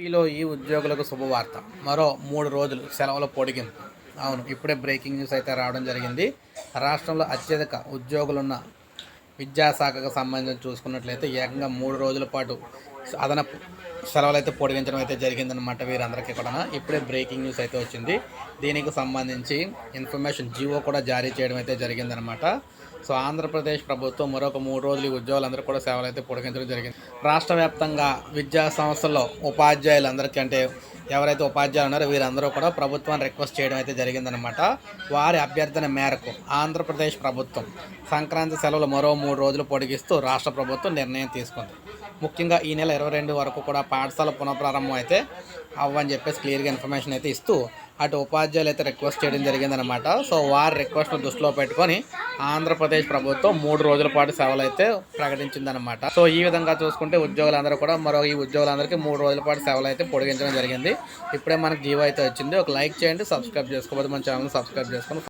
ఏపీలో ఈ ఉద్యోగులకు శుభవార్త. మరో మూడు రోజులు సెలవుల పొడిగింపు. అవును ఇప్పుడే బ్రేకింగ్ న్యూస్ అయితే రావడం జరిగింది. రాష్ట్రంలో అత్యధిక ఉద్యోగులున్న విద్యాశాఖకు సంబంధించి చూసుకున్నట్లయితే ఏకంగా మూడు రోజుల పాటు అదనపు సెలవులు అయితే పొడిగించడం అయితే జరిగిందనమాట వీరందరికీ కూడా ఇప్పుడే బ్రేకింగ్ న్యూస్ అయితే వచ్చింది. దీనికి సంబంధించి ఇన్ఫర్మేషన్ జీవో కూడా జారీ చేయడం అయితే జరిగిందనమాట సో ఆంధ్రప్రదేశ్ ప్రభుత్వం మరొక మూడు రోజులు ఈ ఉద్యోగులందరూ కూడా సేవలు అయితే పొడిగించడం జరిగింది. రాష్ట్ర వ్యాప్తంగా విద్యా సంస్థల్లో ఉపాధ్యాయులందరికీ అంటే ఎవరైతే ఉపాధ్యాయులు ఉన్నారో వీరందరూ కూడా ప్రభుత్వాన్ని రిక్వెస్ట్ చేయడం అయితే జరిగిందనమాట వారి అభ్యర్థన మేరకు ఆంధ్రప్రదేశ్ ప్రభుత్వం సంక్రాంతి సెలవులు మరో మూడు రోజులు పొడిగిస్తూ రాష్ట్ర ప్రభుత్వం నిర్ణయం తీసుకుంది. ముఖ్యంగా ఈ నెల ఇరవై రెండు వరకు కూడా పాఠశాల పునఃప్రారంభం అయితే అవ్వని చెప్పేసి క్లియర్గా ఇన్ఫర్మేషన్ అయితే ఇస్తూ అటు ఉపాధ్యాయులు అయితే రిక్వెస్ట్ చేయడం జరిగిందనమాట సో వారి రిక్వెస్ట్ను దృష్టిలో పెట్టుకొని ఆంధ్రప్రదేశ్ ప్రభుత్వం మూడు రోజుల పాటు సెలవులు అయితే ప్రకటించిందనమాట సో ఈ విధంగా చూసుకుంటే ఉద్యోగులందరూ కూడా మరో ఈ ఉద్యోగులందరికీ మూడు రోజుల పాటు సేవలు అయితే పొడిగించడం జరిగింది. ఇప్పుడే మనకు జీవో అయితే వచ్చింది. ఒక లైక్ చేయండి సబ్స్క్రైబ్ చేసుకోకపోతే మన ఛానల్ సబ్స్క్రైబ్ చేసుకోండి